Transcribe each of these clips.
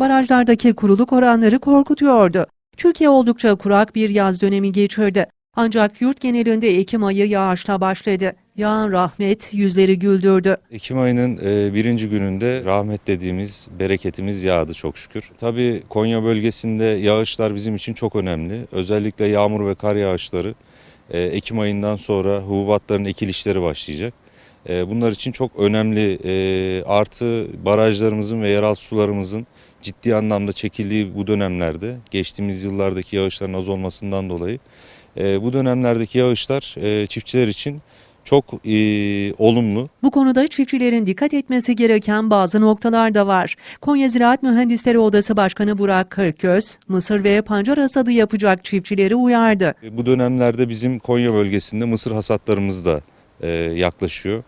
Barajlardaki kuruluk oranları korkutuyordu. Türkiye oldukça kurak bir yaz dönemi geçirdi. Ancak yurt genelinde Ekim ayı yağışla başladı. Yağan rahmet yüzleri güldürdü. Ekim ayının e, birinci gününde rahmet dediğimiz bereketimiz yağdı çok şükür. Tabii Konya bölgesinde yağışlar bizim için çok önemli. Özellikle yağmur ve kar yağışları e, Ekim ayından sonra hububatların ekilişleri başlayacak. E, Bunlar için çok önemli artı barajlarımızın ve yeraltı sularımızın ciddi anlamda çekildiği bu dönemlerde geçtiğimiz yıllardaki yağışların az olmasından dolayı e, bu dönemlerdeki yağışlar e, çiftçiler için çok e, olumlu. Bu konuda çiftçilerin dikkat etmesi gereken bazı noktalar da var. Konya Ziraat Mühendisleri Odası Başkanı Burak Kırköz, mısır ve pancar hasadı yapacak çiftçileri uyardı. Bu dönemlerde bizim Konya bölgesinde mısır hasatlarımız da e, yaklaşıyor.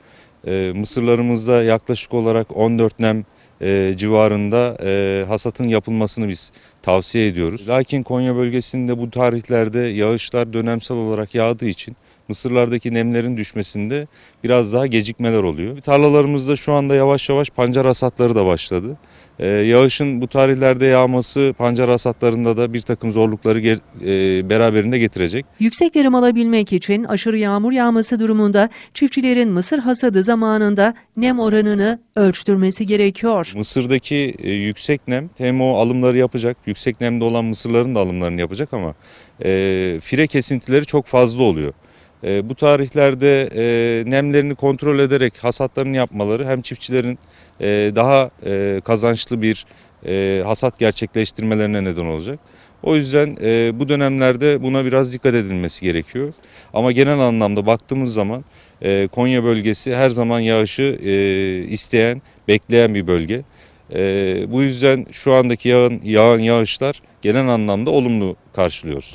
E, mısırlarımızda yaklaşık olarak 14 nem e, civarında e, hasatın yapılmasını biz tavsiye ediyoruz. Lakin Konya bölgesinde bu tarihlerde yağışlar dönemsel olarak yağdığı için mısırlardaki nemlerin düşmesinde biraz daha gecikmeler oluyor. Tarlalarımızda şu anda yavaş yavaş pancar hasatları da başladı. Ee, yağışın bu tarihlerde yağması pancar hasatlarında da bir takım zorlukları e, beraberinde getirecek. Yüksek verim alabilmek için aşırı yağmur yağması durumunda çiftçilerin mısır hasadı zamanında nem oranını ölçtürmesi gerekiyor. Mısırdaki e, yüksek nem TMO alımları yapacak. Yüksek nemde olan mısırların da alımlarını yapacak ama e, fire kesintileri çok fazla oluyor. E, bu tarihlerde e, nemlerini kontrol ederek hasatlarını yapmaları hem çiftçilerin e, daha e, kazançlı bir e, hasat gerçekleştirmelerine neden olacak. O yüzden e, bu dönemlerde buna biraz dikkat edilmesi gerekiyor. Ama genel anlamda baktığımız zaman e, Konya bölgesi her zaman yağışı e, isteyen, bekleyen bir bölge. E, bu yüzden şu andaki yağın, yağan yağışlar genel anlamda olumlu karşılıyoruz.